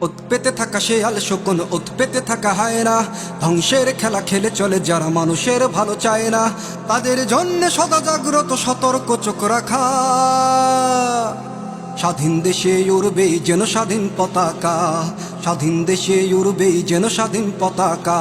উৎপেতে থাকা সে শেয়াল শকুন উৎপেতে থাকা হায় না। ধ্বংসের খেলা খেলে চলে যারা মানুষের ভালো চায় না, তাদের জন্য সদা জাগ্রত, সতর্ক চোখ রাখা। স্বাধীন দেশে উড়বে যেন স্বাধীন পতাকা। স্বাধীন দেশে উড়বেই যেন স্বাধীন পতাকা।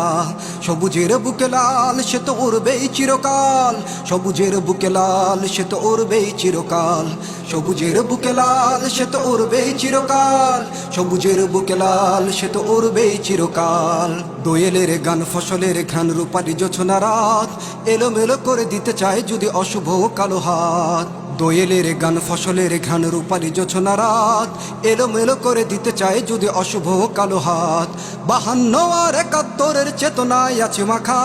সবুজের বুকে লাল, সে তো উড়বেই চিরকাল। সবুজের বুকে লাল, সে তো উড়বেই চিরকাল। সবুজের বুকে লাল, সে তো উড়বেই চিরকাল। সবুজের বুকে লাল, সে তো উড়বেই চিরকাল। দোয়েলের গান, ফসলের ঘ্রাণ, রূপারি জোছনা রাত। এলোমেলো করে দিতে চায় যদি অশুভ কালো হাত। দোয়েলের গান, ফসলের ঘ্রাণ, রূপালি জোছনা রাত। এলোমেলো করে দিতে চায় যদি অশুভ কালো হাত। বাহান্ন আর একাত্তরের চেতনায় আছে মাখা।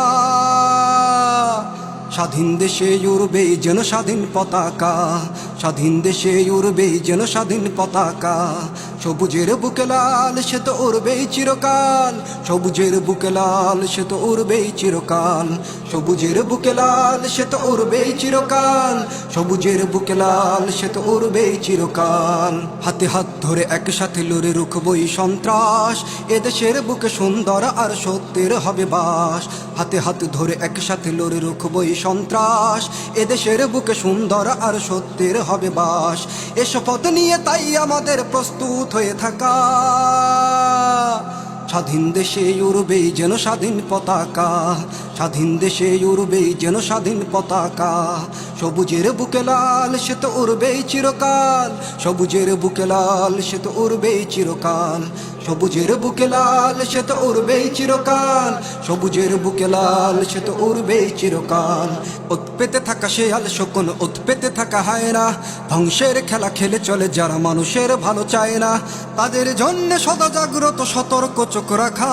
স্বাধীন দেশে উড়বে যেন স্বাধীন পতাকা। স্বাধীন দেশে উড়বে যেন স্বাধীন পতাকা। সবুজের বুকে লাল, সে তো উড়বেই চিরকাল। সবুজের বুকে লাল, সে তো উড়বেই চিরকাল। সবুজের বুকে লাল, সে তো উড়বেই চিরকাল। সবুজের বুকে লাল, সে তো উড়বেই চিরকাল। হাতে হাত ধরে একসাথে লড়ে রুখবই সন্ত্রাস। এদেশের বুকে সুন্দর আর সত্যের হবে বাস। হাতে হাত ধরে একসাথে লড়ে রুখবই সন্ত্রাস। এদেশের বুকে সুন্দর আর সত্যের হবে বাস। এ শপথ নিয়ে তাই আমাদের প্রস্তুত হয়ে থাকা। স্বাধীন দেশে উড়বেই যেন স্বাধীন পতাকা। স্বাধীন দেশে উড়বেই যেন স্বাধীন পতাকা। সবুজের বুকে লাল, সে তো উড়বেই চিরকাল। সবুজের বুকে লাল, সে তো উড়বেই চিরকাল। সবুজের বুকে লাল, সে তো উড়বেই চিরকাল। সবুজের বুকে লাল, সে তো উড়বেই চিরকাল। উৎপেতে থাকা সে শেয়াল শকুন উৎপেতে থাকা হয় না ধ্বংসের খেলা খেলে চলে যারা মানুষের ভালো চায় না। তাদের জন্য সদা জাগ্রত, সতর্ক চোখ রাখা।